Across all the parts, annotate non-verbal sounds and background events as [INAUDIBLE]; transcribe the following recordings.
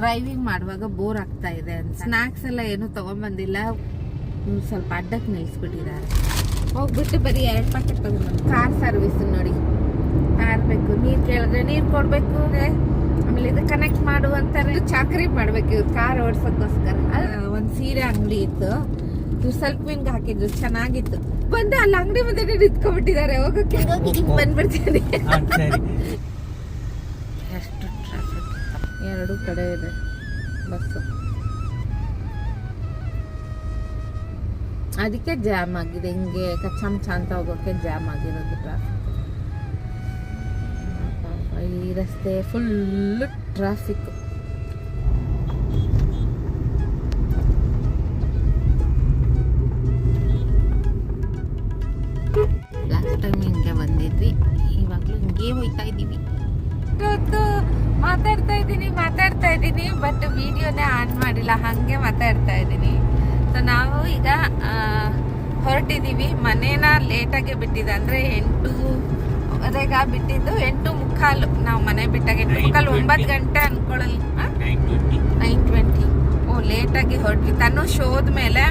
Driving ಮಾಡುವಾಗ bore ಆಗ್ತಾ ಇದೆ ಅಂತ. ಸ್ನಾಕ್ಸ್ ಎಲ್ಲ ಏನು ತಗೊಂಡ್ಬಂದಿಲ್ಲ ಸ್ವಲ್ಪ ಅಡ್ಡಕ್ಕೆ ನಿಲ್ಸ್ಬಿಟ್ಟಿದ್ದಾರೆ. ಹೋಗ್ಬಿಟ್ಟು ಬರೀ ಎರಡು ಪ್ಯಾಕೆಟ್ ತಗೊಂಡ್ಬಂದು ಕಾರ್ ಸರ್ವಿಸ್ ನೋಡಿ. ಕಾರ್ ಬೇಕು ನೀರು ಕೇಳಿದ್ರೆ ನೀರು ಕೊಡ್ಬೇಕು. ಆಮೇಲೆ ಇದು ಕನೆಕ್ಟ್ ಮಾಡು ಅಂತಾರೆ ಚಾಕರಿ ಮಾಡ್ಬೇಕು ಇವ್ರು ಕಾರ್ ಓಡ್ಸೋಕ್ಕೋಸ್ಕರ. ಒಂದು ಸೀರೆ ಅಂಗಡಿ ಇತ್ತು. ಇವ್ರು ಸ್ವಲ್ಪ ಹಿಂಗ್ ಹಾಕಿದ್ರು ಚೆನ್ನಾಗಿತ್ತು. ಬಂದು ಅಲ್ಲಿ ಅಂಗಡಿ ಮುಂದೆ ನಿಂತ್ಕೊಂಡ್ಬಿಟ್ಟಿದ್ದಾರೆ. ಹೋಗೋಕೆ ಹೋಗಿ ಹಿಂಗ್ ಬಂದ್ಬಿಡ್ತೀನಿ. ಕಡೆ ಇದೆ ಬಸ್ಸು ಅದಕ್ಕೆ ಜಾಮ್ ಆಗಿದೆ, ಹಿಂಗೆ ಕಚ್ಚಾಮಚ ಅಂತ ಹೋಗೋಕೆ ಜಾಮ್ ಆಗಿರೋದು ಟ್ರಾಫಿಕ್ ಈ ರಸ್ತೆ ಫುಲ್ ಟ್ರಾಫಿಕ್ ಲಾಸ್ಟ್ ಟೈಮ್ ಹಿಂಗೆ ಬಂದಿದ್ವಿ, ಇವಾಗಲೂ ಹಿಂಗೆ ಹೋಯ್ತಾ ಇದ್ದೀವಿ ಮಾತಾಡ್ತಾ ಇದ್ದೀನಿ ಮಾತಾಡ್ತಾ ಇದ್ದೀನಿ ಬಟ್ ವಿಡಿಯೋನೇ ಆನ್ ಮಾಡಿಲ್ಲ ಹಾಗೆ ಮಾತಾಡ್ತಾ ಇದ್ದೀನಿ. ಸೊ ನಾವು ಈಗ ಹೊರಟಿದ್ದೀವಿ. ಮನೇನ ಲೇಟಾಗೆ ಬಿಟ್ಟಿದ್ದು ಅಂದರೆ ಎಂಟು ವರೆಗ ಬಿಟ್ಟಿದ್ದು ಎಂಟು ಮುಕ್ಕಾಲು. ನಾವು ಮನೆ ಬಿಟ್ಟಾಗ ಎಂಟು ಮುಕ್ಕಾಲು ಒಂಬತ್ತು ಗಂಟೆ ಅನ್ಕೊಳ್ಳಿ ನೈನ್ ಟ್ವೆಂಟಿ ಓ ಲೇಟಾಗಿ ಹೊರಟ್ವಿ. ತನು ಶೋದ ಮೇಲೆ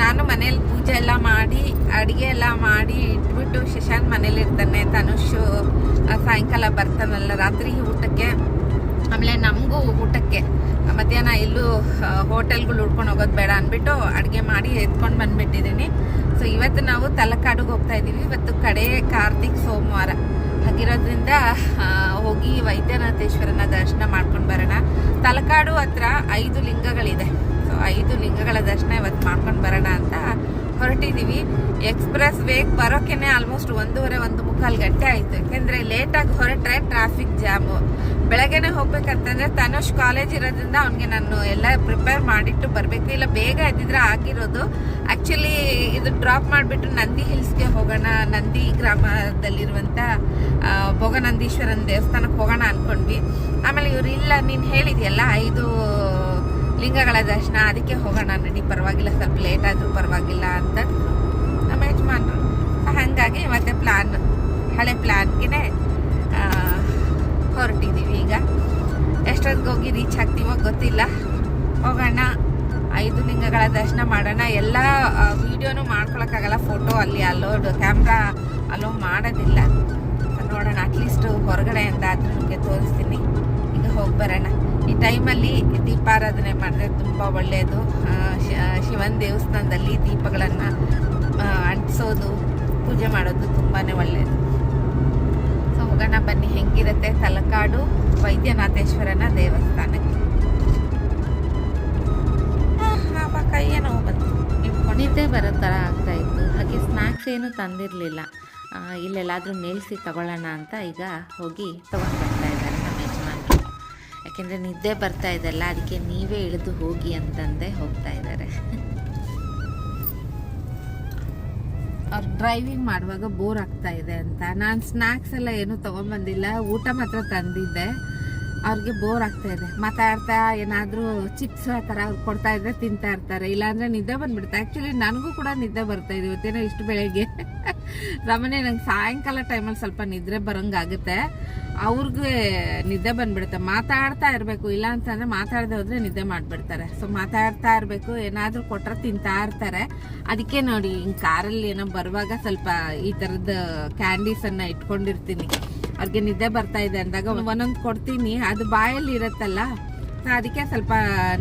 ನಾನು ಮನೇಲಿ ಪೂಜೆ ಎಲ್ಲ ಮಾಡಿ ಅಡುಗೆ ಎಲ್ಲ ಮಾಡಿ ಇಟ್ಬಿಟ್ಟು ಶಶಾಂಕ್ ಮನೇಲಿ ಇರ್ತಾನೆ ತನುಷ್ ಸಾಯಂಕಾಲ ಬರ್ತಾನಲ್ಲ ರಾತ್ರಿ ಊಟಕ್ಕೆ. ಆಮೇಲೆ ನಮಗೂ ಊಟಕ್ಕೆ ಮಧ್ಯಾಹ್ನ ಎಲ್ಲೂ ಹೋಟೆಲ್ಗಳು ಉಡ್ಕೊಂಡು ಹೋಗೋದು ಬೇಡ ಅಂದ್ಬಿಟ್ಟು ಅಡುಗೆ ಮಾಡಿ ಎತ್ಕೊಂಡು ಬಂದುಬಿಟ್ಟಿದ್ದೀನಿ ಸೊ ಇವತ್ತು ನಾವು ತಲಕಾಡುಗೆ ಹೋಗ್ತಾ ಇದ್ದೀವಿ. ಇವತ್ತು ಕಡೆ ಕಾರ್ತಿಕ್ ಸೋಮವಾರ. ಹಾಗಿರೋದ್ರಿಂದ ಹೋಗಿ ವೈದ್ಯನಾಥೇಶ್ವರನ ದರ್ಶನ ಮಾಡ್ಕೊಂಡು ಬರೋಣ. ತಲಕಾಡು ಹತ್ರ ಐದು ಲಿಂಗಗಳಿದೆ. ಸೊ ಐದು ಲಿಂಗಗಳ ದರ್ಶನ ಇವತ್ತು ಮಾಡ್ಕೊಂಡು ಬರೋಣ ಅಂತ ಹೊರಟಿದ್ದೀವಿ ಎಕ್ಸ್ಪ್ರೆಸ್ ವೇಗ್ ಬರೋಕೆ ಆಲ್ಮೋಸ್ಟ್ ಒಂದೂವರೆ, ಒಂದು ಮುಕ್ಕಾಲು ಗಂಟೆ ಆಯಿತು. ಯಾಕೆಂದರೆ ಲೇಟಾಗಿ ಹೊರಟ್ರೆ ಟ್ರಾಫಿಕ್ ಜಾಮು ಬೆಳಗ್ಗೆನೆ ಹೋಗ್ಬೇಕಂತಂದ್ರೆ ತನುಷ್ ಕಾಲೇಜ್ ಇರೋದ್ರಿಂದ ಅವ್ನಿಗೆ ನಾನು ಎಲ್ಲ ಪ್ರಿಪೇರ್ ಮಾಡಿಟ್ಟು ಬರಬೇಕು. ಇಲ್ಲ, ಬೇಗ ಇದ್ದಿದ್ರೆ ಆಗಿರೋದು. ಆ್ಯಕ್ಚುಲಿ ಇದು ಡ್ರಾಪ್ ಮಾಡಿಬಿಟ್ಟು ನಂದಿ ಹಿಲ್ಸ್ಗೆ ಹೋಗೋಣ, ನಂದಿ ಗ್ರಾಮದಲ್ಲಿರುವಂಥ ಭೋಗನಂದೀಶ್ವರನ ದೇವಸ್ಥಾನಕ್ಕೆ ಹೋಗೋಣ ಅನ್ಕೊಂಡ್ವಿ. ಆಮೇಲೆ ಇವ್ರು, ಇಲ್ಲ, ನೀನು ಹೇಳಿದೆಯಲ್ಲ, ಐದು ಲಿಂಗಗಳ ದರ್ಶನ, ಅದಕ್ಕೆ ಹೋಗೋಣ ನಡಿ ಪರವಾಗಿಲ್ಲ, ಸ್ವಲ್ಪ ಲೇಟ್ ಆದರೂ ಪರವಾಗಿಲ್ಲ ಅಂತ. ನಮ್ಮ ಯಜಮಾನ್ರು. ಹಾಗಾಗಿ ಮತ್ತೆ ಪ್ಲಾನ್ ಹಳೆ ಪ್ಲಾನ್ಗೆ ಹೋಗಿ ರೀಚ್ ಆಗ್ತೀವೋ ಗೊತ್ತಿಲ್ಲ. ಹೋಗೋಣ. ಐದು ಲಿಂಗಗಳ ದರ್ಶನ ಮಾಡೋಣ. ಎಲ್ಲ ವಿಡಿಯೋನು ಮಾಡ್ಕೊಳಕ್ಕಾಗಲ್ಲ. ಫೋಟೋ ಅಲ್ಲಿ ಅಲೋಡ್ ಕ್ಯಾಮ್ರಾ ಅಲೋ ಮಾಡೋದಿಲ್ಲ. ನೋಡೋಣ. ಅಟ್ಲೀಸ್ಟ್ ಹೊರಗಡೆಯಿಂದ ಆದರೂ ನಿಮಗೆ ತೋರಿಸ್ತೀನಿ. ಈಗ ಹೋಗಿ ಬರೋಣ. ಈ ಟೈಮಲ್ಲಿ ದೀಪಾರಾಧನೆ ಮಾಡಿದ್ರೆ ತುಂಬ ಒಳ್ಳೆಯದು ಶಿವನ ದೇವಸ್ಥಾನದಲ್ಲಿ ದೀಪಗಳನ್ನು ಅಂಟಿಸೋದು, ಪೂಜೆ ಮಾಡೋದು ತುಂಬಾ ಒಳ್ಳೆಯದು ಸೊ ಹೋಗೋಣ ಬನ್ನಿ. ಹೆಂಗಿರುತ್ತೆ ತಲಕಾಡು? ವೈದ್ಯನಾಥೇಶ್ವರನ ದೇವಸ್ಥಾನಕ್ಕೆ. ಆ, ಕೈಯೇ ನೋವು ಬಂತು. ನಿದ್ದೆ ಬರೋ ಥರ ಆಗ್ತಾಯಿತ್ತು ಹಾಗೆ ಸ್ನ್ಯಾಕ್ಸ್ ಏನು ತಂದಿರಲಿಲ್ಲ. ಇಲ್ಲೆಲ್ಲಾದರೂ ನಿಲ್ಲಿಸಿ ತಗೊಳ್ಳೋಣ ಅಂತ ಈಗ ಹೋಗಿ ತೊಗೊಂಡು ಬರ್ತಾ ಇದ್ದಾರೆ ನಮ್ಮ ಯಜಮಾನ್ರು. ಯಾಕೆಂದರೆ ನಿದ್ದೆ ಬರ್ತಾ ಇದೆಲ್ಲ ಅದಕ್ಕೆ ನೀವೇ ಇಳಿದು ಹೋಗಿ ಅಂತಂದೇ ಹೋಗ್ತಾ ಇದ್ದಾರೆ. ಅವ್ರು ಡ್ರೈವಿಂಗ್ ಮಾಡುವಾಗ ಬೋರ್ ಆಗ್ತಾ ಇದೆ ಅಂತ. ನಾನು ಸ್ನ್ಯಾಕ್ಸ್ ಎಲ್ಲ ಏನೂ ತೊಗೊಂಬಂದಿಲ್ಲ ಊಟ ಮಾತ್ರ ತಂದಿದ್ದೆ. ಅವ್ರಿಗೆ ಬೋರ್ ಆಗ್ತಾ ಇದೆ. ಮಾತಾಡ್ತಾ ಏನಾದರೂ ಚಿಪ್ಸ್ ಆ ಥರ ಅವ್ರು ಕೊಡ್ತಾ ಇದ್ರೆ ತಿಂತಾ ಇರ್ತಾರೆ. ಇಲ್ಲಾಂದರೆ ನಿದ್ದೆ ಬಂದ್ಬಿಡುತ್ತೆ. ಆ್ಯಕ್ಚುಲಿ ನನಗೂ ಕೂಡ ನಿದ್ದೆ ಬರ್ತಾ ಇದೆ ಇವತ್ತೇನೋ ಇಷ್ಟು ಬೆಳಗ್ಗೆ. [LAUGHS] ರಮಣೆ, ನಂಗೆ ಸಾಯಂಕಾಲ ಟೈಮಲ್ಲಿ ಸ್ವಲ್ಪ ನಿದ್ರೆ ಬರೋಂಗಾಗುತ್ತೆ. ಅವ್ರಿಗೆ ನಿದ್ದೆ ಬಂದ್ಬಿಡುತ್ತೆ. ಮಾತಾಡ್ತಾ ಇರಬೇಕು. ಇಲ್ಲ ಅಂತಂದ್ರೆ ಮಾತಾಡದೆ ಹೋದ್ರೆ ನಿದ್ದೆ ಮಾಡಿಬಿಡ್ತಾರೆ. ಸೊ ಮಾತಾಡ್ತಾ ಇರಬೇಕು. ಏನಾದರೂ ಕೊಟ್ಟರೆ ತಿಂತಾ ಇರ್ತಾರೆ. ಅದಕ್ಕೆ ನೋಡಿ, ಹಿಂಗೆ ಕಾರಲ್ಲಿ ಏನೋ ಬರುವಾಗ ಸ್ವಲ್ಪ ಈ ಥರದ ಕ್ಯಾಂಡೀಸನ್ನು ಇಟ್ಕೊಂಡಿರ್ತೀನಿ. ಅವ್ರಿಗೆ ನಿದ್ದೆ ಬರ್ತಾ ಇದೆ ಅಂದಾಗ ಒಂದೊಂದು ಕೊಡ್ತೀನಿ. ಅದು ಬಾಯಲ್ಲಿ ಇರುತ್ತಲ್ಲ ಸೊ ಅದಕ್ಕೆ ಸ್ವಲ್ಪ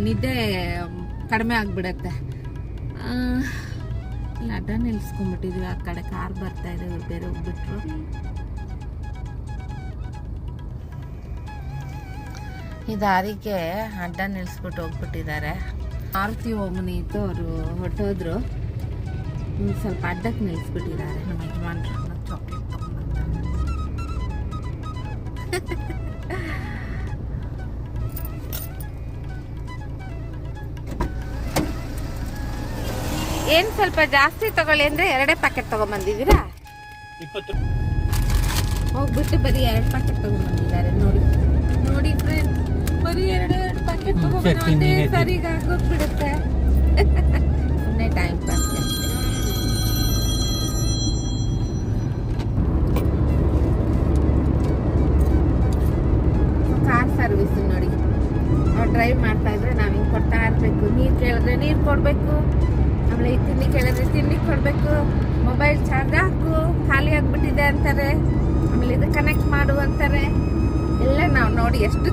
ನಿದ್ದೆ ಕಡಿಮೆ ಆಗಿಬಿಡತ್ತೆ. ಇಲ್ಲ ಅಡ್ಡ ನಿಲ್ಸ್ಕೊಂಡ್ಬಿಟ್ಟಿದ್ವಿ ಆ ಕಡೆ. ಕಾರ್ ಬರ್ತಾ ಇದೆ, ಬೇರೆ ಹೋಗ್ಬಿಟ್ರು. ಈ ದಾರಿಗೆ ಅಡ್ಡ ನಿಲ್ಸ್ಬಿಟ್ಟು ಹೋಗ್ಬಿಟ್ಟಿದ್ದಾರೆ. ಆರತಿ ಓಮನಿ ಇತ್ತು ಅವರು ಹೊಟ್ಟೋದ್ರು ಸ್ವಲ್ಪ ಅಡ್ಡಕ್ಕೆ ನಿಲ್ಸ್ಬಿಟ್ಟಿದ್ದಾರೆ. ನಮ್ಮ ಯಜಮಾನ್ರು ಚಾಕ್ಲೇಟ್ ಏನ್ ಸ್ವಲ್ಪ ಜಾಸ್ತಿ ತಗೊಳ್ಳಿ ಅಂದ್ರೆ ಎರಡೇ ಪ್ಯಾಕೆಟ್ ತಗೊಂಡ್ಬಂದಿದ್ದೀರಾ ಇಪ್ಪತ್ತು. ಹೋಗ್ಬಿಟ್ಟು ಬರೀ ಎರಡು ಪ್ಯಾಕೆಟ್ ತಗೊಂಡ್ಬಂದಿದ್ದಾರೆ ನೋಡಿ. ನೋಡಿ ಫ್ರೆಂಡ್ ಎರಡು ಎರಡು ಪ್ಯಾಕೆಟ್ ಹ್ಮ್, ತಗೊಂಡ್ಬಂದು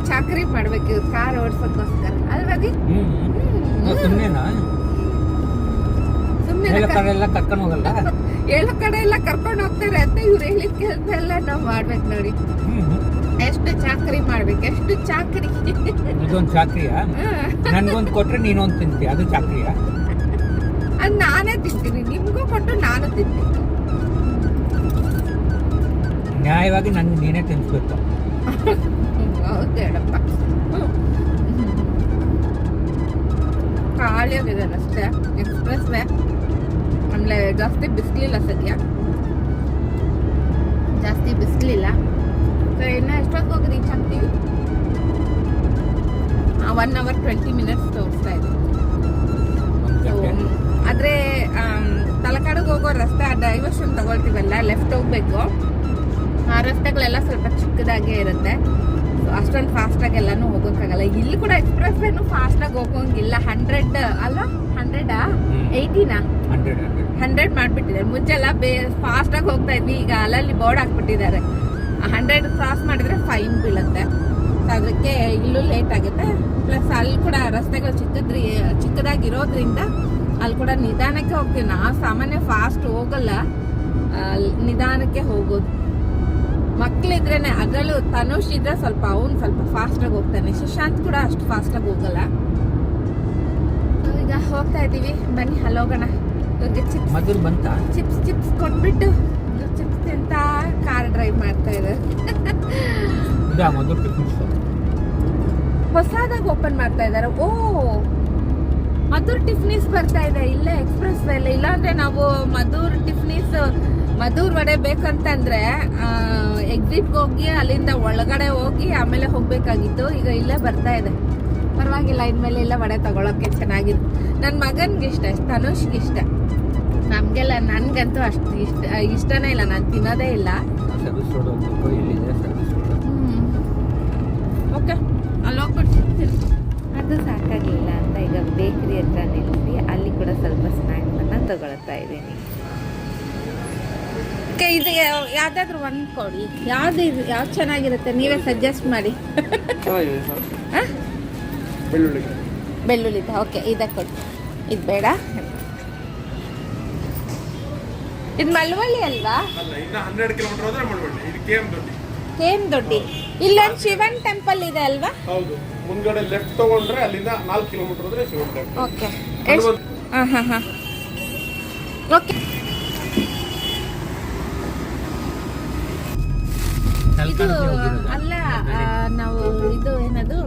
ಚಾಕರಿ ಮಾಡ್ಬೇಕು ಇವ್ರು ಕಾರ್ ಓಡಿಸೋಕ್ಕೋಸ್ಕರ. ಅಲ್ವದಿ? ಹ್ಮ್. ಸುಮ್ಮನೆನಾ ಸುಮ್ಮನೆ ಹೇಳೋ ಕಡೆ ಎಲ್ಲ ಕರ್ಕೊಂಡು ಕಡೆ ಎಲ್ಲ ಕರ್ಕೊಂಡು ಹೋಗ್ತಾರೆ. ಅಂತ ಇವ್ರು ಹೇಳಿದ ಕೆಲಸ ಎಲ್ಲ ನಾವು ಮಾಡ್ಬೇಕು ನೋಡಿ. ಎಷ್ಟು ಚಾಕರಿ ಮಾಡ್ಬೇಕು ಎಷ್ಟು ಚಾಕರಿ? ಇದೊಂದು ಚಾಕ್ರಿಯಾ? ನನ್ಗೊಂದು ಕೊಟ್ರೆ ನೀನೊಂದು ತಿಂತಿ ಅದು ಚಾಕ್ರಿಯಾ? ಅದು ನಾನೇ ತಿಂತೀನಿ ನಿಮಗೂ ಕೊಟ್ಟು ನಾನು ತಿಂತೀನಿ. ನ್ಯಾಯವಾಗಿ ನನ್ಗೆ ನೀನೇ ತಿನ್ಸ್ಬೇಕು. ಹೌದು ಹೇಳಪ್ಪ. ಖಾಲಿ ಇದೆ ಅಷ್ಟೇ ಎಕ್ಸ್ಪ್ರೆಸ್ ವೇ ಆಮೇಲೆ ಜಾಸ್ತಿ ಬಿಸಿಲಿಲ್ಲ ಸದ್ಯ. ಜಾಸ್ತಿ ಬಿಸಿಲಿಲ್ಲ. ಸೊ ಇನ್ನು ಎಷ್ಟೊತ್ತು ಹೋಗಿ ರೀಚ್ ಆಗ್ತೀವಿ ಒನ್ ಅವರ್ ಟ್ವೆಂಟಿ ಮಿನಿಟ್ಸ್ ತೋರಿಸ್ತಾ ಇದೆ ಆದರೆ ತಲಕಾಡಿಗೆ ಹೋಗೋ ರಸ್ತೆ ಆ ಡೈವರ್ಷನ್ ತಗೊಳ್ತೀವಲ್ಲ ಲೆಫ್ಟ್ ಹೋಗ್ಬೇಕು. ಆ ರಸ್ತೆಗಳೆಲ್ಲ ಸ್ವಲ್ಪ ಚಿಕ್ಕದಾಗೇ ಇರುತ್ತೆ. ಅಷ್ಟೊಂದು ಫಾಸ್ಟಾಗಿ ಎಲ್ಲಾನು ಹೋಗೋಕ್ಕಾಗಲ್ಲ. ಇಲ್ಲಿ ಕೂಡ ಎಕ್ಸ್ಪ್ರೆಸ್ ವೇನು ಫಾಸ್ಟಾಗಿ ಹೋಗೋಂಗಿಲ್ಲ. ಹಂಡ್ರೆಡ್ ಅಲ್ಲ? ಹಂಡ್ರೆಡಾ. ಏಯ್ಟಿನಾ ಹಂಡ್ರೆಡ್ ಮಾಡಿಬಿಟ್ಟಿದ್ದಾರೆ ಮುಂಚೆಲ್ಲ ಬೇ ಫಾಸ್ಟಾಗಿ ಹೋಗ್ತಾ ಇದ್ವಿ. ಈಗ ಅಲ್ಲಲ್ಲಿ ಬೋರ್ಡ್ ಹಾಕ್ಬಿಟ್ಟಿದ್ದಾರೆ. ಹಂಡ್ರೆಡ್ ಕ್ರಾಸ್ ಮಾಡಿದ್ರೆ ಫೈನ್ ಬೀಳುತ್ತೆ. ಅದಕ್ಕೆ ಇಲ್ಲೂ ಲೇಟ್ ಆಗುತ್ತೆ. ಪ್ಲಸ್ ಅಲ್ಲಿ ಕೂಡ ರಸ್ತೆಗಳು ಚಿಕ್ಕದ್ರಿ ಚಿಕ್ಕದಾಗಿರೋದ್ರಿಂದ ಅಲ್ಲಿ ಕೂಡ ನಿಧಾನಕ್ಕೆ ಹೋಗ್ತೀವಿ. ನಾವು ಸಾಮಾನ್ಯ ಫಾಸ್ಟ್ ಹೋಗಲ್ಲ. ನಿಧಾನಕ್ಕೆ ಹೋಗೋದು. ಮಕ್ಳಿದ್ರೇನೆ ಅದರಲ್ಲೂ ತನುಷ್ ಇದ್ರೆ ಸ್ವಲ್ಪ ಅವನು ಸ್ವಲ್ಪ ಫಾಸ್ಟಾಗಿ ಹೋಗ್ತಾನೆ. ಸುಶಾಂತ್ ಕೂಡ ಅಷ್ಟು ಫಾಸ್ಟಾಗಿ ಹೋಗಲ್ಲ. ಈಗ ಹೋಗ್ತಾ ಇದ್ದೀವಿ. ಬನ್ನಿ ಅಲ್ಲಿ ಹೋಗೋಣ. ಇವ್ರಿಗೆ ಚಿಪ್ಸ್ ಬಂತ? ಚಿಪ್ಸ್ ಚಿಪ್ಸ್ ಕೊಟ್ಬಿಟ್ಟು ಚಿಪ್ಸ್ ತಿಂತ ಕಾರ್ ಡ್ರೈವ್ ಮಾಡ್ತಾ ಇದ್ದಾರೆ ಹೊಸದಾಗ ಓಪನ್ ಮಾಡ್ತಾ ಇದ್ದಾರೆ ಓ ಮಧುರ್ ಟಿಫ್ನೀಸ್ ಬರ್ತಾ ಇದೆ. ಇಲ್ಲೇ ಎಕ್ಸ್ಪ್ರೆಸ್ ವೇಲೆ ಇಲ್ಲಾಂದ್ರೆ ನಾವು ಮಧುರ್ ಟಿಫ್ನೀಸ್ ಮಧುರ್ ವಡೆ ಬೇಕಂತಂದ್ರೆ ಎಕ್ಸಿಟ್ಗೆ ಹೋಗಿ ಅಲ್ಲಿಂದ ಒಳಗಡೆ ಹೋಗಿ ಆಮೇಲೆ ಹೋಗ್ಬೇಕಾಗಿತ್ತು. ಈಗ ಇಲ್ಲೇ ಬರ್ತಾ ಇದೆ. ಪರವಾಗಿಲ್ಲ ಇನ್ಮೇಲೆ ಇಲ್ಲ ವಡೆ ತಗೊಳಕ್ಕೆ ಚೆನ್ನಾಗಿದೆ ನನ್ನ ಮಗನ್ಗೆ ಇಷ್ಟ ತನುಷ್ಗೆ ಇಷ್ಟ. ನಮಗೆಲ್ಲ ನನ್ಗಂತೂ ಅಷ್ಟು ಇಷ್ಟ ಇಷ್ಟನೇ ಇಲ್ಲ ನಾನು ತಿನ್ನೋದೇ ಇಲ್ಲ. ಓಕೆ ಅಲ್ಲಿ ಹೋಗ್ಬಿಡ್ತೀನಿ ಅದು ಸಾಕಾಗಲಿಲ್ಲ ಅಂತ ಈಗ ಬೇಕರಿ ಹತ್ರ ನಿಲ್ಲಿಸಿ ಅಲ್ಲಿ ಕೂಡ ಸ್ವಲ್ಪ ಸ್ನ್ಯಾಕ್ಸನ್ನು ತಗೊಳ್ತಾ ಇದ್ದೀನಿ. ಓಕೆ ಇದು ಯಾವ್ದಾದ್ರು ಒಂದು ಕೊಡಿ. ಯಾವ್ದು ಇದು ಯಾವ್ದು ಚೆನ್ನಾಗಿರುತ್ತೆ? ನೀವೇ ಸಜೆಸ್ಟ್ ಮಾಡಿ? ಬೆಳ್ಳುಳ್ಳಿ. ಬೆಳ್ಳುಳ್ಳಿ ಓಕೆ ಇದೆ ಕೊಡಿ. ಇದು ಬೇಡ. ಇದು ಮಳವಳ್ಳಿ ಅಲ್ವಾ? ಅಲ್ಲ ಇನ್ನ ಹನ್ನೆರಡು ಕಿಲೋಮೀಟರ್ ಹೋದ್ರೆ ಮಳವಳ್ಳಿ ಇದು ಕೆ ಎಂ ದೊಡ್ಡಿ. ಇಲ್ಲೊಂದು ಶಿವನ್ ಟೆಂಪಲ್ ಇದೆ ಅಲ್ವಾ? ಹೌದು. ಮುಂದ್ಗಡೆ ಲೆಫ್ಟ್ ತಗೊಂಡ್ರೆ ಅಲ್ಲಿಂದ ನಾಲ್ಕು ಕಿಲೋಮೀಟರ್ ಹೋದ್ರೆ ಶಿವನ್ ಟೆಂಪಲ್ ಓಕೆ. ಹಾಂ ಹಾಂ ಹಾಂ. ಓಕೆ. ಇದು ಅಲ್ಲ ನಾವು ಇದು ಏನದು?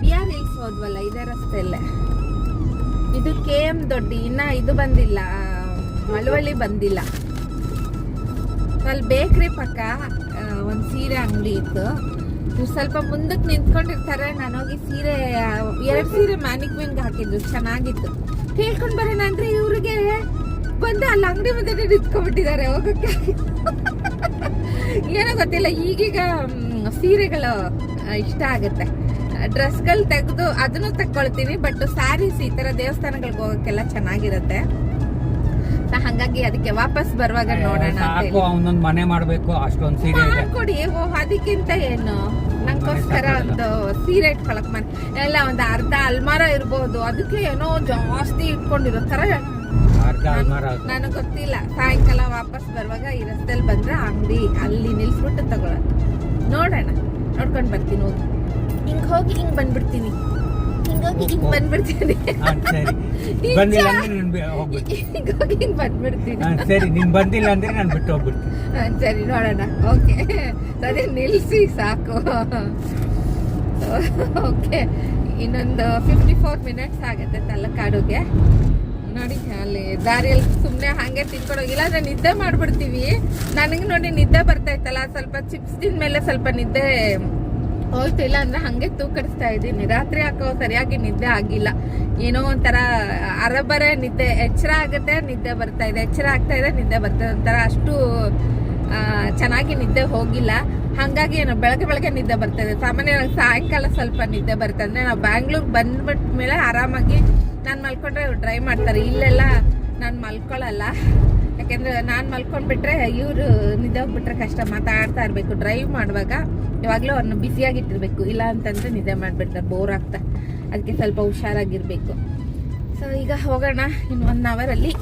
ಬಿ ಆರ್ ಹಿಲ್ಸ್ ಹೋದ್ವಲ್ಲ ಇದೇ ರಸ್ತೆಯಲ್ಲೇ. ಇದು ಕೆ ಎಂ ದೊಡ್ಡಿ ಇನ್ನ ಇದು ಬಂದಿಲ್ಲ ಮಳವಳ್ಳಿ ಬಂದಿಲ್ಲ. ಅಲ್ಲಿ ಬೇಕ್ರಿ ಪಕ್ಕ ಒಂದು ಸೀರೆ ಅಂಗಡಿ ಇತ್ತು. ಸ್ವಲ್ಪ ಮುಂದಕ್ಕೆ ನಿಂತ್ಕೊಂಡಿರ್ತಾರೆ ನಾನು ಹೋಗಿ ಸೀರೆ ಎರಡು ಸೀರೆ ಮ್ಯಾನಿಕ್ವಿನ್ಗೆ ಹಾಕಿದ್ರು ಚೆನ್ನಾಗಿತ್ತು. ಹೇಳ್ಕೊಂಡ್ ಬರೋಣ ಅಂದ್ರೆ ಇವ್ರಿಗೆ ಬಂದು ಅಲ್ಲಿ ಅಂಗಡಿ ಮುಂದೆ ನಿಂತ್ಕೊಂಡ್ಬಿಟ್ಟಿದ್ದಾರೆ ಹೋಗಕ್ಕೆ. ಏನೋ ಗೊತ್ತಿಲ್ಲ ಈಗೀಗ ಸೀರೆಗಳು ಇಷ್ಟ ಆಗುತ್ತೆ. ಡ್ರೆಸ್ಗಳು ತೆಗೆದು ಅದನ್ನು ತಕ್ಕೊಳ್ತೀನಿ ಬಟ್ ಸ್ಯಾರೀಸ್ ಈ ತರ ದೇವಸ್ಥಾನಗಳಿಗೆ ಹೋಗಕ್ಕೆಲ್ಲ ಚೆನ್ನಾಗಿರುತ್ತೆ. ಹಂಗಾಗಿ ಅದಕ್ಕೆ ವಾಪಸ್ ಬರುವಾಗ ನೋಡೋಣ ಅವನೊಂದು ಮನೆ ಮಾಡ್ಬೇಕು ಅಷ್ಟೊಂದು ಸೀರೆ ಕೊಡಿ ಓ ಅದಕ್ಕಿಂತ ಏನು? ನಂಗೋಸ್ಕರ ಒಂದು ಸೀರೆ ಇಟ್ಕೊಳಕ್ ಮನೆ ಎಲ್ಲ ಒಂದು ಅರ್ಧ ಅಲ್ಮಾರ ಇರ್ಬೋದು ಅದಕ್ಕೆ ಏನೋ ಜಾಸ್ತಿ ಇಟ್ಕೊಂಡಿರೋ ತರ. ನನಗೆ ಗೊತ್ತಿಲ್ಲ. ಸಾಯಂಕಾಲ ವಾಪಸ್ ಬರುವಾಗ ಈ ರಸ್ತೆಯಲ್ಲಿ ಬಂದ್ರೆ ಅಂಗಡಿ ಅಲ್ಲಿ ನಿಲ್ಸ್ಬಿಟ್ಟು ತಗೊಳೋದು. ನೋಡೋಣ. ನೋಡ್ಕೊಂಡು ಬರ್ತೀನಿ ಹೋಗಿ. ಹಿಂಗ್ ಹೋಗಿ ಹಿಂಗ್ ಬಂದ್ಬಿಡ್ತೀನಿ. ಹಿಂಗೋಗಿ ಹೋಗಿ ಬಂದ್ಬಿಡ್ತೀನಿ. ಬಂದಿಲ್ಲ ಅಂದ್ರೆ ಹೋಗಿ ಹಿಂಗೆ ಬಂದ್ಬಿಡ್ತೀನಿ. ಸರಿ. ನೀನ್ ಬಂದಿಲ್ಲ ಅಂದ್ರೆ ನಾನು ಬಿಟ್ಟು ಹೋಗ್ಬಿಡ್ತೀನಿ. ಸರಿ. ನೋಡೋಣ. ಓಕೆ. ಸರಿ ನಿಲ್ಲಿಸಿ ಸಾಕು. ಓಕೆ. ಇನ್ನೊಂದು ಫಿಫ್ಟಿ ಫೋರ್ ಮಿನಿಟ್ಸ್ ಆಗುತ್ತೆ ತಲಕಾಡುಗೆ. ನೋಡಿ, ಅಲ್ಲಿ ದಾರಿಯಲ್ಲಿ ಸುಮ್ಮನೆ ಹಾಗೆ ತಿನ್ಕೊಂಡು ಇಲ್ಲಾಂದ್ರೆ ನಿದ್ದೆ ಮಾಡ್ಬಿಡ್ತೀವಿ. ನನಗೆ ನೋಡಿ ನಿದ್ದೆ ಬರ್ತಾ ಇತ್ತಲ್ಲ, ಸ್ವಲ್ಪ ಚಿಪ್ಸ್ ತಿಂದ್ಮೇಲೆ ಸ್ವಲ್ಪ ನಿದ್ದೆ ಹೋಯ್ತು. ಇಲ್ಲ ಅಂದ್ರೆ ಹಂಗೆ ತೂಕಡಿಸ್ತಾ ಇದ್ದೀನಿ. ರಾತ್ರಿ ಹಾಕೋ ಸರಿಯಾಗಿ ನಿದ್ದೆ ಆಗಿಲ್ಲ. ಏನೋ ಒಂಥರ ಅರಬರೆ ನಿದ್ದೆ, ಎಚ್ಚರ ಆಗುತ್ತೆ ನಿದ್ದೆ ಬರ್ತಾ ಇದೆ. ಎಚ್ಚರ ಆಗ್ತಾ ಇದೆ, ನಿದ್ದೆ ಬರ್ತಾ ಒಂಥರ ಅಷ್ಟು ಚೆನ್ನಾಗಿ ನಿದ್ದೆ ಹೋಗಿಲ್ಲ. ಹಾಗಾಗಿ ಏನೋ ಬೆಳಗ್ಗೆ ಬೆಳಗ್ಗೆ ನಿದ್ದೆ ಬರ್ತದೆ ಸಾಮಾನ್ಯವಾಗಿ ಸಾಯಂಕಾಲ ಸ್ವಲ್ಪ ನಿದ್ದೆ ಬರುತ್ತೆ ಅಂದ್ರೆ ನಾವು ಬ್ಯಾಂಗ್ಳೂರ್ ಬಂದ್ಬಿಟ್ಟ ಮೇಲೆ ಆರಾಮಾಗಿ ನಾನು ಮಲ್ಕೊಂಡ್ರೆ ಡ್ರೈವ್ ಮಾಡ್ತಾರೆ. ಇಲ್ಲೆಲ್ಲ ನಾನು ಮಲ್ಕೊಳ್ಳಲ್ಲ ಯಾಕೆಂದ್ರೆ ನಾನು ಮಲ್ಕೊಂಡ್ಬಿಟ್ರೆ ಇವರು ನಿದ್ದೆ ಹೋಗ್ಬಿಟ್ರೆ ಕಷ್ಟ ಮಾತಾಡ್ತಾ ಇರಬೇಕು. ಡ್ರೈವ್ ಮಾಡುವಾಗ ಯಾವಾಗಲೂ ಅವ್ರನ್ನ ಬಿಸಿಯಾಗಿಟ್ಟಿರ್ಬೇಕು ಇಲ್ಲ ಅಂತಂದ್ರೆ ನಿದ್ದೆ ಮಾಡಿಬಿಡ್ತಾರೆ. ಬೋರ್ ಆಗ್ತಾ. ಅದಕ್ಕೆ ಸ್ವಲ್ಪ ಹುಷಾರಾಗಿರ್ಬೇಕು. ಸೊ ಈಗ ಹೋಗೋಣ. ಇನ್ನು ಒನ್ ಅವರಲ್ಲಿ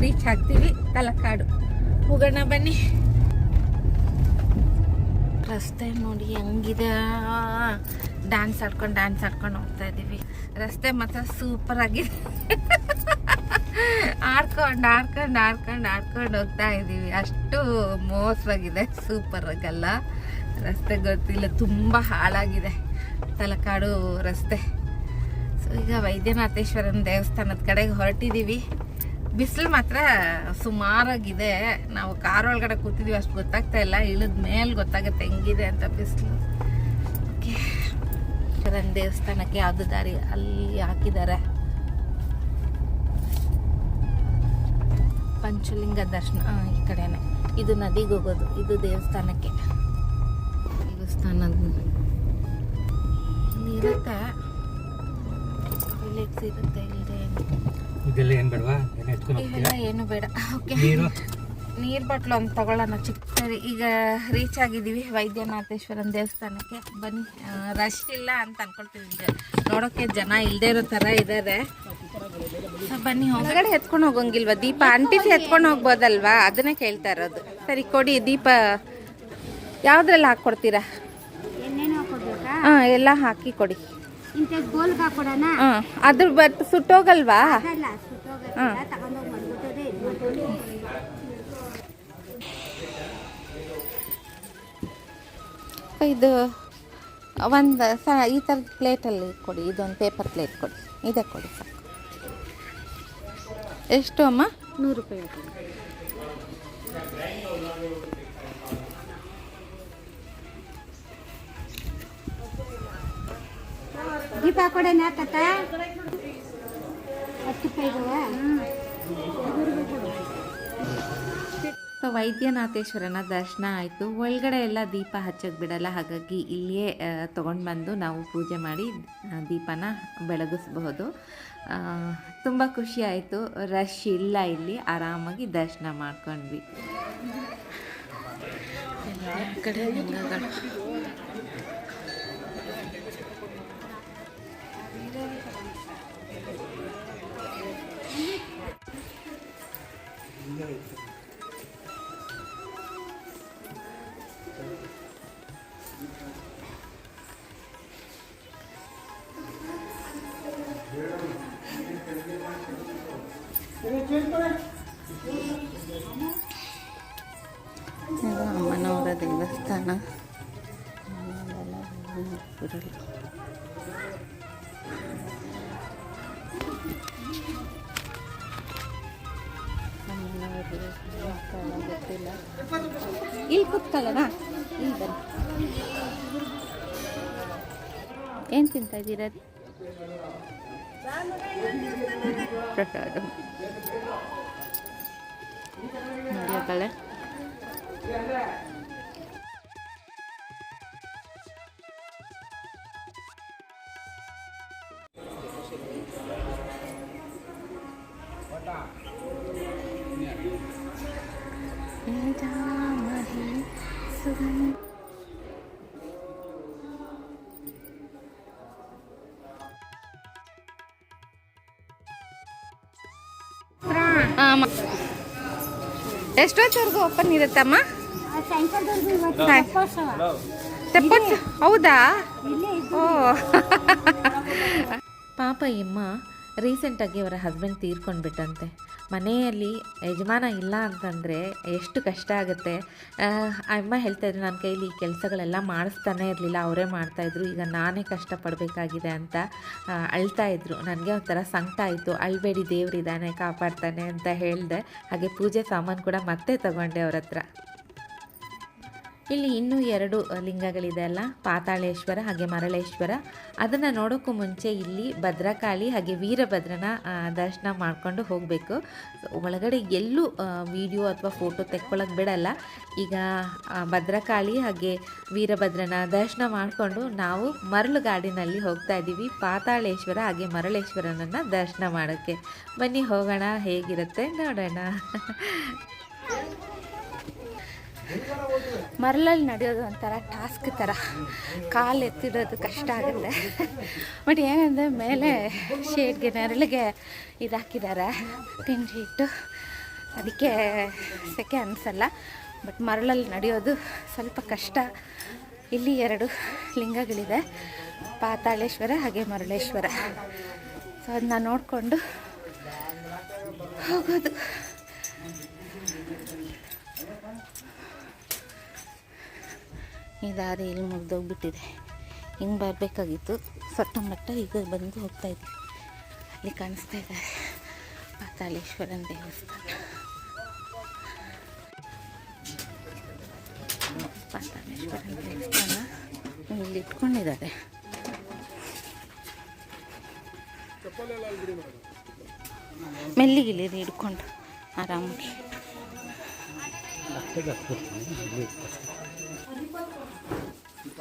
ರೀಚ್ ಆಗ್ತೀವಿ. ತಲಕಾಡು. ಹೋಗೋಣ ಬನ್ನಿ. ರಸ್ತೆ ನೋಡಿ ಹೆಂಗಿದೆ. ಡ್ಯಾನ್ಸ್ ಆಡ್ಕೊಂಡು ಡ್ಯಾನ್ಸ್ ಆಡ್ಕೊಂಡು ಹೋಗ್ತಾ ಇದ್ದೀವಿ ರಸ್ತೆ ಮಾತ್ರ ಸೂಪರ್ ಆಗಿದೆ. ಆಡ್ಕೊಂಡು ಆಡ್ಕೊಂಡು ಆಡ್ಕೊಂಡು ಆಡ್ಕೊಂಡು ಹೋಗ್ತಾ ಇದ್ದೀವಿ ಅಷ್ಟು ಮೋಸವಾಗಿದೆ ಸೂಪರ್ ಆಗಲ್ಲ. ರಸ್ತೆ ಗೊತ್ತಿಲ್ಲ, ತುಂಬ ಹಾಳಾಗಿದೆ. ತಲಕಾಡು ರಸ್ತೆ. ಸೊ ಈಗ ವೈದ್ಯನಾಥೇಶ್ವರನ ದೇವಸ್ಥಾನದ ಕಡೆಗೆ ಹೊರಟಿದ್ದೀವಿ ಬಿಸಿಲು ಮಾತ್ರ ಸುಮಾರಾಗಿದೆ. ನಾವು ಕಾರ್ ಒಳಗಡೆ ಕೂತಿದೀವಿ, ಅಷ್ಟು ಗೊತ್ತಾಗ್ತಾ ಇಲ್ಲ. ಇಳಿದ ಮೇಲೆ ಗೊತ್ತಾಗುತ್ತೆ ಹೆಂಗಿದೆ ಅಂತ ಬಿಸಿಲು. ಶಿವನ ದೇವಸ್ಥಾನಕ್ಕೆ ಯಾವುದು ದಾರಿ ಅಲ್ಲಿ ಹಾಕಿದ್ದಾರೆ? ಪಂಚಲಿಂಗ ದರ್ಶನ ಈ ಕಡೆನೆ. ಇದು ನದಿಗೆ ಹೋಗೋದು, ಇದು ದೇವಸ್ಥಾನಕ್ಕೆ. ದೇವಸ್ಥಾನ ಇರುತ್ತೆ ಇರುತ್ತೆ ಇಲ್ಲದೆ ಇದೆಲ್ಲ ಏನ್ ಬೇಡವಾ? ಏನ್ ಎತ್ಕೊಂಡು ಇವೆಲ್ಲ ಹೋಗ್ತೀರಾ ಏನು ಬೇಡ. ಓಕೆ. ನೀರು? ನೀರ್ ಬಾಟ್ಲು ಒಂದು ತಗೊಳ್ಳೋಣ. ಚಿಕ್ಕ ಸರಿ ಈಗ ರೀಚ್ ಆಗಿದ್ದೀವಿ ವೈದ್ಯನಾಥೇಶ್ವರನ ದೇವಸ್ಥಾನಕ್ಕೆ. ಬನ್ನಿ. ರಶ್ ಇಲ್ಲ ಅಂತ ಅನ್ಕೊಳ್ತೀವಿ ನೋಡೋಕೆ ಜನ ಇಲ್ಲದೆ ಇರೋ ಥರ ಇದ್ದಾರೆ ಬನ್ನಿ ಹೊರಗಡೆ ಎತ್ಕೊಂಡು ಹೋಗಂಗಿಲ್ವಾ? ದೀಪ ಅಂಟಿಸಿ ಎತ್ಕೊಂಡು ಹೋಗ್ಬೋದಲ್ವಾ? ಅದನ್ನೇ ಕೇಳ್ತಾ ಇರೋದು. ಸರಿ ಕೊಡಿ ದೀಪ. ಯಾವ್ದ್ರಲ್ಲಿ ಹಾಕ್ಕೊಡ್ತೀರಾ? ಹಾ ಹಾಕೋಬೇಕಾ ಹಾಂ ಎಲ್ಲ ಹಾಕಿ ಕೊಡಿ. ಹಾಂ ಅದ್ರ ಬಟ್ ಸುಟ್ಟೋಗಲ್ವಾ? ಇದು ಒಂದು ಸ ಈ ಥರದ ಪ್ಲೇಟಲ್ಲಿ ಕೊಡಿ ಇದೊಂದು ಪೇಪರ್ ಪ್ಲೇಟ್ ಕೊಡಿ. ಇದೇ ಕೊಡಿ ಸಾಕು. ಎಷ್ಟು ಅಮ್ಮ? ನೂರು ರೂಪಾಯಿ ಹತ್ತು ಸೊ ವೈದ್ಯನಾಥೇಶ್ವರನ ದರ್ಶನ ಆಯಿತು. ಒಳಗಡೆ ಎಲ್ಲ ದೀಪ ಹಚ್ಚಕ್ಕೆ ಬಿಡಲ್ಲ ಹಾಗಾಗಿ ಇಲ್ಲಿಯೇ ತೊಗೊಂಡು ಬಂದು ನಾವು ಪೂಜೆ ಮಾಡಿ ದೀಪನ ಬೆಳಗಿಸ್ಬಹುದು. ತುಂಬ ಖುಷಿ ಆಯಿತು. ರಶ್ ಇಲ್ಲ ಇಲ್ಲಿ. ಆರಾಮಾಗಿ ದರ್ಶನ ಮಾಡ್ಕೊಂಡ್ವಿ. ಎಲ್ಲ ಕಡೆ ತಿಂತಾ ಇದ್ದೀರಾ ಪ್ರಸಾದ ನಡೆಯೋಕಳೆ ಆಮ ಎಷ್ಟೊತ್ತವರೆಗೂ ಓಪನ್ ಇರುತ್ತಮ್ಮ ಹೌದಾ? ಓ. ಪಾಪ ಇಮ್ಮ ರೀಸೆಂಟಾಗಿ ಅವರ ಹಸ್ಬೆಂಡ್ ತೀರ್ಕೊಂಡ್ಬಿಟ್ಟಂತೆ. ಮನೆಯಲ್ಲಿ ಯಜಮಾನ ಇಲ್ಲ ಅಂತಂದರೆ ಎಷ್ಟು ಕಷ್ಟ ಆಗುತ್ತೆ. ಅಮ್ಮ ಹೇಳ್ತಾ ಇದ್ರು ನನ್ನ ಕೈಲಿ ಈ ಕೆಲಸಗಳೆಲ್ಲ ಮಾಡಿಸ್ತಾನೇ ಇರಲಿಲ್ಲ, ಅವರೇ ಮಾಡ್ತಾಯಿದ್ರು ಈಗ ನಾನೇ ಕಷ್ಟಪಡಬೇಕಾಗಿದೆ ಅಂತ ಅಳ್ತಾ ಇದ್ರು. ನನಗೆ ಒಂಥರ ಸಂಕಟ ಆಯಿತು. ಅಳ್ಬೇಡಿ, ದೇವರಿದ್ದಾನೆ, ಕಾಪಾಡ್ತಾನೆ ಅಂತ ಹೇಳಿದೆ. ಹಾಗೆ ಪೂಜೆ ಸಾಮಾನು ಕೂಡ ಮತ್ತೆ ತಗೊಂಡೆ ಅವ್ರ ಹತ್ರ ಇಲ್ಲಿ ಇನ್ನೂ ಎರಡು ಲಿಂಗಗಳಿದೆ ಅಲ್ಲ? ಪಾತಾಳೇಶ್ವರ ಹಾಗೆ ಮರಳೇಶ್ವರ. ಅದನ್ನು ನೋಡೋಕ್ಕೂ ಮುಂಚೆ ಇಲ್ಲಿ ಭದ್ರಕಾಳಿ ಹಾಗೆ ವೀರಭದ್ರನ ದರ್ಶನ ಮಾಡಿಕೊಂಡು ಹೋಗಬೇಕು. ಒಳಗಡೆ ಎಲ್ಲೂ ವಿಡಿಯೋ ಅಥವಾ ಫೋಟೋ ತೆಕ್ಕೊಳಕ್ಕೆ ಬಿಡಲ್ಲ. ಈಗ ಭದ್ರಕಾಳಿ ಹಾಗೆ ವೀರಭದ್ರನ ದರ್ಶನ ಮಾಡಿಕೊಂಡು ನಾವು ಮರಳು ಗಾಡಿನಲ್ಲಿ ಹೋಗ್ತಾ ಇದ್ದೀವಿ. ಪಾತಾಳೇಶ್ವರ ಹಾಗೆ ಮರಳೇಶ್ವರನನ್ನು ದರ್ಶನ ಮಾಡೋಕ್ಕೆ. ಬನ್ನಿ ಹೋಗೋಣ, ಹೇಗಿರುತ್ತೆ ನೋಡೋಣ. ಮರಳಲ್ಲಿ ನಡೆಯೋದು ಒಂಥರ ಟಾಸ್ಕ್ ಥರ. ಕಾಲು ಎತ್ತಿಡೋದು ಕಷ್ಟ ಆಗುತ್ತೆ. ಬಟ್ ಏನಂದರೆ ಮೇಲೆ ಶೇಡ್ಗೆ ನೆರಳಿಗೆ ಇದಾಕಿದ್ದಾರೆ ತಿಂಡಿ ಇಟ್ಟು ಅದಕ್ಕೆ ಸೆಕೆ ಅನಿಸಲ್ಲ. ಬಟ್ ಮರಳಲ್ಲಿ ನಡೆಯೋದು ಸ್ವಲ್ಪ ಕಷ್ಟ. ಇಲ್ಲಿ ಎರಡು ಲಿಂಗಗಳಿದೆ. ಪಾತಾಳೇಶ್ವರ ಹಾಗೆ ಮರಳೇಶ್ವರ. ಸೊ ಅದನ್ನ ನೋಡಿಕೊಂಡು ಹೋಗೋದು. ಈ ದಾರಿ ಇಲ್ಲಿ ಮುಗ್ದೋಗ್ಬಿಟ್ಟಿದೆ. ಹಿಂಗೆ ಬರಬೇಕಾಗಿತ್ತು. ಸೊಟ್ಟ ಮಟ್ಟ ಈಗ ಬಂದು ಹೋಗ್ತಾ ಇದ್ವಿ ಅಲ್ಲಿ ಕಾಣಿಸ್ತಾ ಇದ್ದಾರೆ ಪಾತಾಳೇಶ್ವರನ ದೇವಸ್ಥಾನ. ಪಾತಾಳೇಶ್ವರನ ದೇವಸ್ಥಾನ ಇಲ್ಲಿ ಇಟ್ಕೊಂಡಿದ್ದಾರೆ. ಮೆಲ್ಲಿಗಿಲ್ಲಿ ಹಿಡ್ಕೊಂಡು ಆರಾಮಾಗಿ.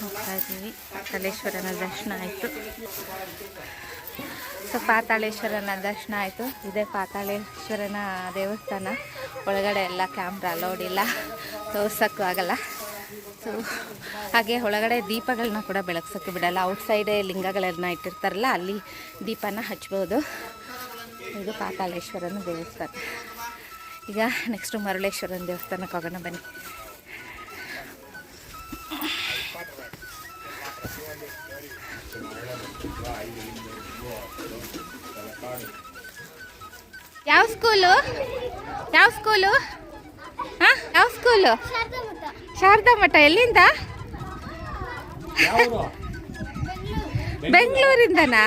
ಹೋಗ್ತಾ ಇದ್ದೀವಿ ಪಾತಾಳೇಶ್ವರನ ದರ್ಶನ ಆಯಿತು. ಸೊ, ಪಾತಾಳೇಶ್ವರನ ದರ್ಶನ ಆಯಿತು. ಇದೇ ಪಾತಾಳೇಶ್ವರನ ದೇವಸ್ಥಾನ. ಒಳಗಡೆ ಎಲ್ಲ ಕ್ಯಾಮ್ರಾ ಅಲೋಡ್ ಇಲ್ಲ. ತೋರ್ಸೋಕ್ಕೂ ಆಗಲ್ಲ. ಸೊ ಹಾಗೆ ಒಳಗಡೆ ದೀಪಗಳನ್ನ ಕೂಡ ಬೆಳಗ್ಸೋಕ್ಕೆ ಬಿಡಲ್ಲ. ಔಟ್ಸೈಡೇ ಲಿಂಗಗಳನ್ನ ಇಟ್ಟಿರ್ತಾರಲ್ಲ, ಅಲ್ಲಿ ದೀಪನ ಹಚ್ಬೋದು. ಇದು ಪಾತಾಳೇಶ್ವರನ ದೇವಸ್ಥಾನ. ಈಗ ನೆಕ್ಸ್ಟು ಮರುಳೇಶ್ವರನ ದೇವಸ್ಥಾನಕ್ಕೆ ಹೋಗೋಣ ಬನ್ನಿ. ಯಾವ ಸ್ಕೂಲು? ಯಾವ ಸ್ಕೂಲು? ಹಾಂ? ಯಾವ ಸ್ಕೂಲು? ಶಾರದಾ ಮಠ. ಎಲ್ಲಿಂದ? ಬೆಂಗಳೂರಿಂದನಾ?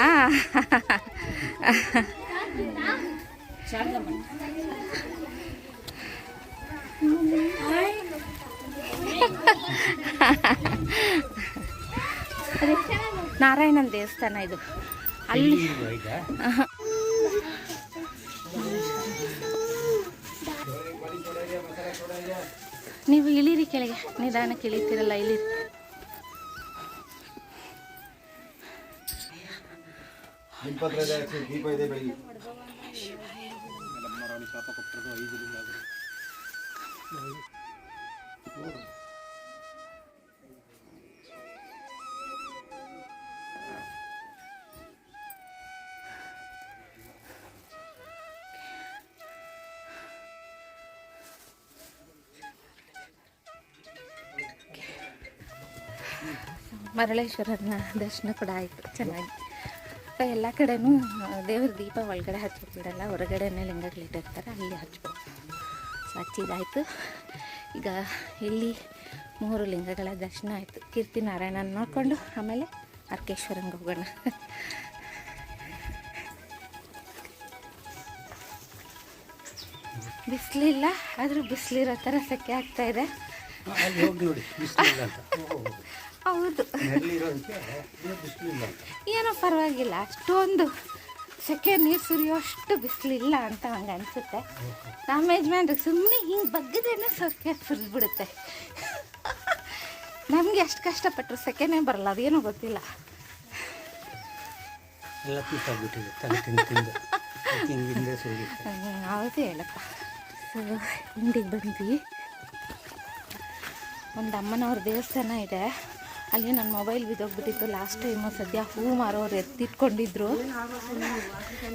ನಾರಾಯಣನ ದೇವಸ್ಥಾನ ಇದು. ಅಲ್ಲಿ ನೀವು ಇಳಿರಿ ಕೆಳಗೆ. ನಿಧಾನಕ್ಕೆ ಇಳಿತೀರಲ್ಲ ಇಳೀರಿ. ಐದು ದಿನ ಬೆಳಿಗ್ಗೆ ಮರಳೇಶ್ವರನ ದರ್ಶನ ಕೂಡ ಆಯಿತು ಚೆನ್ನಾಗಿ. ಎಲ್ಲ ಕಡೆನೂ ದೇವ್ರ ದೀಪ ಒಳಗಡೆ ಹಚ್ಚೋಕೆ ಬಿಡಲ್ಲ ಹೊರಗಡೆನೇ ಲಿಂಗಗಳಿಟ್ಟಿರ್ತಾರೆ ಅಲ್ಲಿ ಹಚ್ಬೋದು ಸೊ ಹಚ್ಚಿದಾಯಿತು. ಈಗ ಇಲ್ಲಿ ಮೂರು ಲಿಂಗಗಳ ದರ್ಶನ ಆಯಿತು. ಕೀರ್ತಿ ನಾರಾಯಣನ ನೋಡಿಕೊಂಡು ಆಮೇಲೆ ಅರ್ಕೇಶ್ವರಂಗೆ ಹೋಗೋಣ. ಬಿಸಿಲಿಲ್ಲ ಆದರೂ ಬಿಸಿಲಿರೋ ಥರ ಸೆಕೆ ಆಗ್ತಾ [LAUGHS] ಹೌದು. ಏನೋ ಪರವಾಗಿಲ್ಲ ಅಷ್ಟೊಂದು ಸೆಕೆ ನೀರು ಸುರಿಯೋ ಅಷ್ಟು ಬಿಸಿಲಿಲ್ಲ ಅಂತ ಹಂಗೆ ಅನಿಸುತ್ತೆ. ನಮ್ಮ ಯಜಮಾನ್ರಿಗೆ ಸುಮ್ಮನೆ ಹಿಂಗೆ ಬಗ್ಗದೇನೆ ಸೆಕೆ ಸುರಿದ್ಬಿಡುತ್ತೆ. ನಮಗೆ ಅಷ್ಟು ಕಷ್ಟಪಟ್ಟರು ಸೆಕೆನೇ ಬರಲ್ಲ ಅದೇನೋ ಗೊತ್ತಿಲ್ಲ. ಹೌದು ಹೇಳಪ್ಪ. ಸೊ ಹಿಂದಿಗೆ ಬಂದ್ವಿ. ಒಂದು ಅಮ್ಮನವ್ರ ದೇವಸ್ಥಾನ ಇದೆ. ಅಲ್ಲಿ ನನ್ನ ಮೊಬೈಲ್ ಬಿದ್ದೋಗ್ಬಿಟ್ಟಿತ್ತು. ಲಾಸ್ಟ್ ಟೈಮು ಸದ್ಯ ಹೂ ಮಾರೋರು ಎತ್ತಿಟ್ಕೊಂಡಿದ್ರು.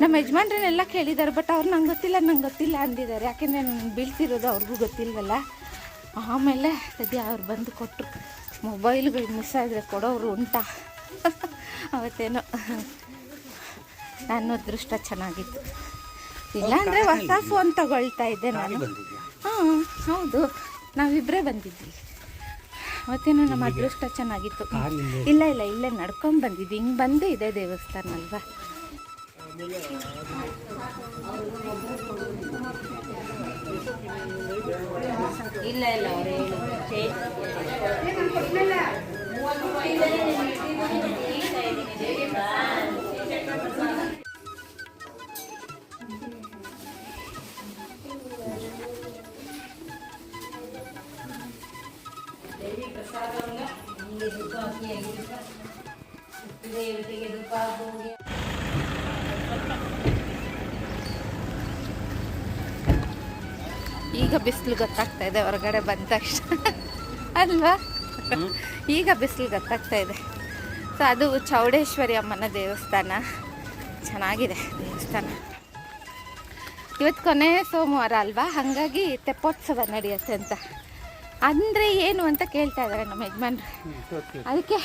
ನಮ್ಮ ಯಜಮಾನ್ರನ್ನೆಲ್ಲ ಕೇಳಿದ್ದಾರೆ ಬಟ್ ಅವ್ರು ನಂಗೆ ಗೊತ್ತಿಲ್ಲ ನಂಗೆ ಗೊತ್ತಿಲ್ಲ ಅಂದಿದ್ದಾರೆ. ಯಾಕೆಂದರೆ ನಾನು ಬೀಳ್ತಿರೋದು ಅವ್ರಿಗೂ ಗೊತ್ತಿಲ್ವಲ್ಲ. ಆಮೇಲೆ ಸದ್ಯ ಅವ್ರು ಬಂದು ಕೊಟ್ಟರು ಮೊಬೈಲ್ಗಳು ಮಿಸ್ ಆದರೆ ಕೊಡೋರು ಉಂಟಾ. ಅವತ್ತೇನೋ ನಾನು ಅದೃಷ್ಟ ಚೆನ್ನಾಗಿತ್ತು. ಇಲ್ಲಾಂದರೆ ಹೊಸ ಫೋನ್ ತಗೊಳ್ತಾ ಇದ್ದೆ ನಾನು. ಹಾಂ ಹೌದು. ನಾವಿಬ್ಬರೇ ಬಂದಿದ್ವಿ. ಅವತ್ತೇನೋ ನಮ್ಮ ಅದೃಷ್ಟ ಚೆನ್ನಾಗಿತ್ತು. ಇಲ್ಲ ಇಲ್ಲ ಇಲ್ಲೇ ನಡ್ಕೊಂಡು ಬಂದಿದ್ವಿ ಹಿಂಗೆ ಬಂದು ಇದೆ ದೇವಸ್ಥಾನ ಅಲ್ವಾ ಇಲ್ಲ ಇಲ್ಲ ಅವ್ರು ಈಗ ಬಿಸಿಲು ಗೊತ್ತಾಗ್ತಾ ಇದೆ ಹೊರಗಡೆ ಬಂದ ತಕ್ಷಣ. ಅಲ್ವಾ? ಈಗ ಬಿಸಿಲು ಗೊತ್ತಾಗ್ತಾ ಇದೆ. ಸೊ ಅದು ಚೌಡೇಶ್ವರಿ ಅಮ್ಮನ ದೇವಸ್ಥಾನ. ಚೆನ್ನಾಗಿದೆ ದೇವಸ್ಥಾನ. ಇವತ್ತು ಕೊನೆ ಸೋಮವಾರ ಅಲ್ವಾ? ಹಾಗಾಗಿ ತೆಪ್ಪೋತ್ಸವ ನಡೆಯುತ್ತೆ ಅಂತ. ಅಂದರೆ ಏನು ಅಂತ ಕೇಳ್ತಾ ಇದ್ದಾರೆ ನಮ್ಮ ಯಜಮಾನ್ರು. ಅದಕ್ಕೆ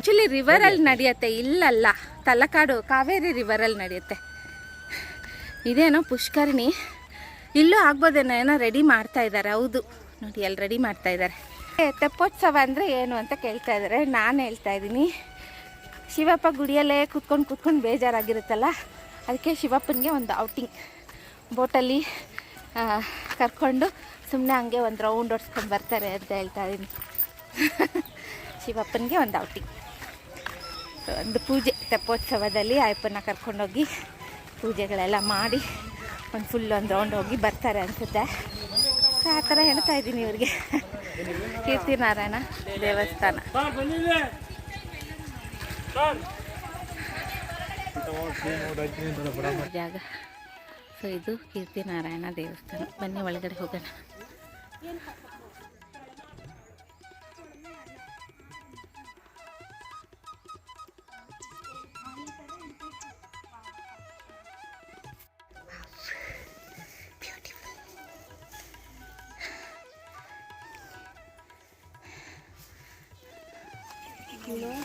ಆ್ಯಕ್ಚುಲಿ ರಿವರಲ್ಲಿ ನಡೆಯುತ್ತೆ. ಇಲ್ಲಲ್ಲ ತಲಕಾಡು ಕಾವೇರಿ ರಿವರಲ್ಲಿ ನಡೆಯುತ್ತೆ. ಇದೇನೋ ಪುಷ್ಕರಣಿ. ಇಲ್ಲೂ ಆಗ್ಬೋದೇನೋ ಏನೋ ರೆಡಿ ಮಾಡ್ತಾ ಇದ್ದಾರೆ ಹೌದು. ನೋಡಿ ಅಲ್ಲಿ ರೆಡಿ ಮಾಡ್ತಾ ಇದ್ದಾರೆ ತೆಪ್ಪೋತ್ಸವ ಅಂದರೆ ಏನು ಅಂತ ಕೇಳ್ತಾ ಇದ್ದಾರೆ ನಾನು ಹೇಳ್ತಾ ಇದ್ದೀನಿ. ಶಿವಪ್ಪ ಗುಡಿಯಲ್ಲೇ ಕೂತ್ಕೊಂಡು ಕೂತ್ಕೊಂಡು ಬೇಜಾರಾಗಿರುತ್ತಲ್ಲ? ಅದಕ್ಕೆ ಶಿವಪ್ಪನಿಗೆ ಒಂದು ಔಟಿಂಗ್ ಬೋಟಲ್ಲಿ ಕರ್ಕೊಂಡು ಸುಮ್ಮನೆ ಹಂಗೆ ಒಂದು ರೌಂಡ್ ಓಡಿಸ್ಕೊಂಡು ಬರ್ತಾರೆ ಅಂತ ಹೇಳ್ತಾ ಇದ್ದೀನಿ. [LAUGHS] ಶಿವಪ್ಪನಿಗೆ ಒಂದು ಔಟಿಂಗ್ ಒಂದು ಪೂಜೆ, ತೆಪ್ಪೋತ್ಸವದಲ್ಲಿ ಅಯ್ಯಪ್ಪನ ಕರ್ಕೊಂಡೋಗಿ ಪೂಜೆಗಳೆಲ್ಲ ಮಾಡಿ ಒಂದು ಫುಲ್ ಒಂದು ರೌಂಡ್ ಹೋಗಿ ಬರ್ತಾರೆ ಅನಿಸುತ್ತೆ. ಆ ಥರ ಹೇಳ್ತಾ ಇದ್ದೀನಿ ಇವ್ರಿಗೆ. ಕೀರ್ತಿನಾರಾಯಣ ದೇವಸ್ಥಾನ. ಜಾಗ. ಸೊ ಇದು ಕೀರ್ತಿನಾರಾಯಣ ದೇವಸ್ಥಾನ. ಬನ್ನಿ ಒಳಗಡೆ ಹೋಗೋಣ.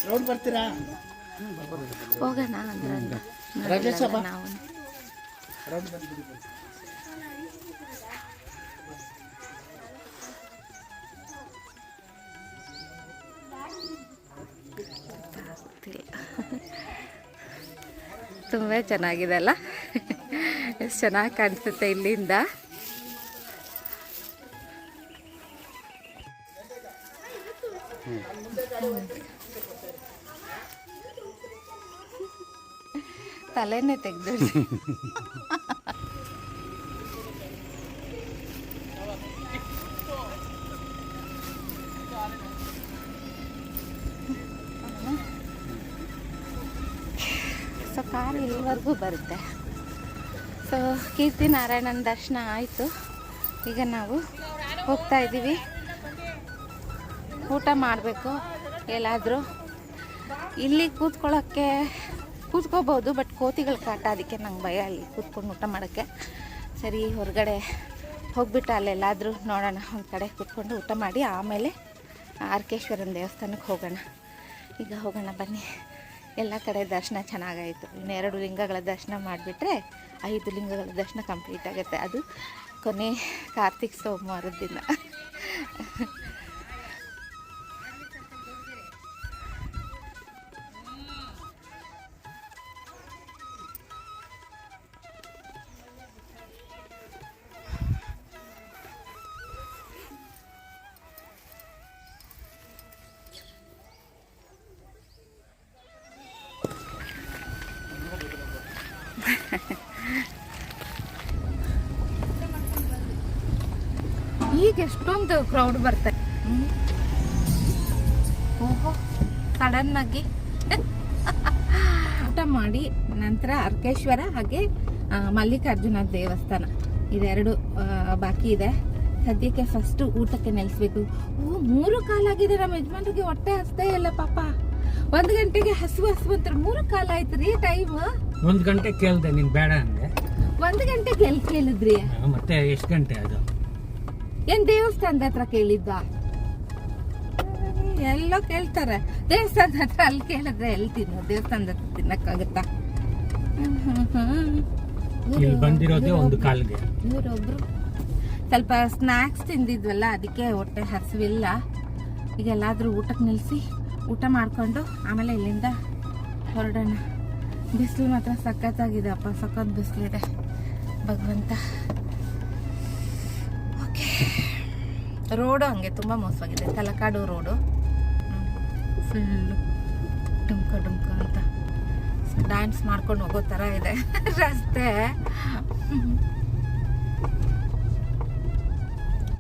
ರೌಂಡ್ ಬರ್ತೀರಾ? ಹೋಗೋಣ ಅಂದ್ರೆ. ನಾವು ತುಂಬ ಚೆನ್ನಾಗಿದೆ ಅಲ್ಲ? ಎಷ್ಟು ಚೆನ್ನಾಗಿ ಕಾಣಿಸುತ್ತೆ ಇಲ್ಲಿಂದ? ತಲೆನೇ ತೆಗೆದು ಸೊ ಕಾರ್ ಇಲ್ಲಿವರೆಗೂ ಬರುತ್ತೆ. ಸೊ ಕೀರ್ತಿ ನಾರಾಯಣನ ದರ್ಶನ ಆಯಿತು. ಈಗ ನಾವು ಹೋಗ್ತಾ ಇದ್ದೀವಿ. ಊಟ ಮಾಡಬೇಕು. ಎಲ್ಲಾದರೂ. ಇಲ್ಲಿ ಕೂತ್ಕೊಳ್ಳೋಕ್ಕೆ ಕೂತ್ಕೋಬೋದು ಬಟ್ ಕೋತಿಗಳ ಕಾಟ ಅದಕ್ಕೆ ನಂಗೆ ಭಯ ಅಲ್ಲಿ ಕೂತ್ಕೊಂಡು ಊಟ ಮಾಡೋಕ್ಕೆ. ಸರಿ, ಹೊರಗಡೆ ಹೋಗ್ಬಿಟ್ಟು ಅಲ್ಲೆಲ್ಲಾದರೂ ನೋಡೋಣ, ಒಂದು ಕಡೆ ಕೂತ್ಕೊಂಡು ಊಟ ಮಾಡಿ ಆಮೇಲೆ ಆರ್ಕೇಶ್ವರನ ದೇವಸ್ಥಾನಕ್ಕೆ ಹೋಗೋಣ. ಈಗ ಹೋಗೋಣ ಬನ್ನಿ. ಎಲ್ಲ ಕಡೆ ದರ್ಶನ ಚೆನ್ನಾಗಾಯಿತು. ಇನ್ನೆರಡು ಲಿಂಗಗಳ ದರ್ಶನ ಮಾಡಿಬಿಟ್ರೆ ಐದು ಲಿಂಗಗಳ ದರ್ಶನ ಕಂಪ್ಲೀಟ್ ಆಗುತ್ತೆ. ಅದು ಕೊನೆ ಕಾರ್ತಿಕ್ ಸೋಮವಾರದ ದಿನ. ಎಷ್ಟೊಂದು ಕ್ರೌಡ್ ಬರ್ತಾರೆ ಓಹೋ ಸಡನ್ ಆಗಿ. ಊಟ ಮಾಡಿ ನಂತರ ಅರ್ಕೇಶ್ವರ ಹಾಗೆ ಮಲ್ಲಿಕಾರ್ಜುನ ದೇವಸ್ಥಾನ. ಇದೆರಡು ಬಾಕಿ ಇದೆ. ಸದ್ಯಕ್ಕೆ ಫಸ್ಟ್ ಊಟಕ್ಕೆ ನೆಲೆಸ್ಬೇಕು. ಓ ಮೂರು ಕಾಲಾಗಿದೆ ನಮ್ಮ ಯಜಮಾನ್ರಿಗೆ ಹೊಟ್ಟೆ ಹಸ್ದೇ ಇಲ್ಲ ಪಾಪ. ಒಂದ್ ಗಂಟೆಗೆ ಹಸು ಹಸು ಅಂತ ಮೂರು ಕಾಲ ಆಯ್ತು ರೀ ಟೈಮ್ ಒಂದ್ ಗಂಟೆ ಕೇಳ್ದೆ ನಿನ್ ಬೇಡ ಅಂದ್ರೆ ಒಂದ್ ಗಂಟೆಗೆ ಎಲ್ಲಿ ಕೇಳಿದ್ರಿ. ಮತ್ತೆ ಎಷ್ಟು ಗಂಟೆ ಅದು? ಏನ್ ದೇವಸ್ಥಾನದ ಹತ್ರ ಕೇಳಿದ್ದ? ಎಲ್ಲೋ ಕೇಳ್ತಾರೆ. ದೇವಸ್ಥಾನದ ಹತ್ರ ಅಲ್ಲಿ ಕೇಳಿದ್ರೆ ಎಲ್ಲಿ ತಿನ್ನು? ದೇವಸ್ಥಾನದ ಹತ್ರ ತಿನ್ನಕ್ಕಾಗತ್ತಾ? ಹ್ಮ್, ಹ್ಮ್, ಹ್ಮ್. ಇಲ್ಲಿ ಬಂದಿರೋದೇ ಒಂದು ಕಾಲ್ಗೆ. ಇವರೊಬ್ರು ಸ್ವಲ್ಪ ಸ್ನ್ಯಾಕ್ಸ್ ತಿಂದಿದ್ವಲ್ಲ ಅದಕ್ಕೆ ಹೊಟ್ಟೆ ಹಸಿವಿಲ್ಲ ಈಗ ಎಲ್ಲಾದ್ರೂ ಊಟಕ್ಕೆ ನಿಲ್ಲಿಸಿ ಊಟ ಮಾಡಿಕೊಂಡು ಆಮೇಲೆ ಇಲ್ಲಿಂದ ಹೊರಡೋಣ. ಬಿಸಿಲು ಮಾತ್ರ ಸಖತ್ತಾಗಿದೆ ಅಪ್ಪ ಸಖತ್ ಬಿಸಿಲಿದೆ ಭಗವಂತ. ರೋಡು ಹಂಗೆ ತುಂಬ ಮೋಸವಾಗಿದೆ. ತಲಕಾಡು ರೋಡು. ಫುಲ್ಲು ಡುಮ್ಕ ಡುಮ್ಕ ಅಂತ. ಡ್ಯಾನ್ಸ್ ಮಾಡ್ಕೊಂಡು ಹೋಗೋ ಥರ ಇದೆ. [LAUGHS] ರಸ್ತೆ.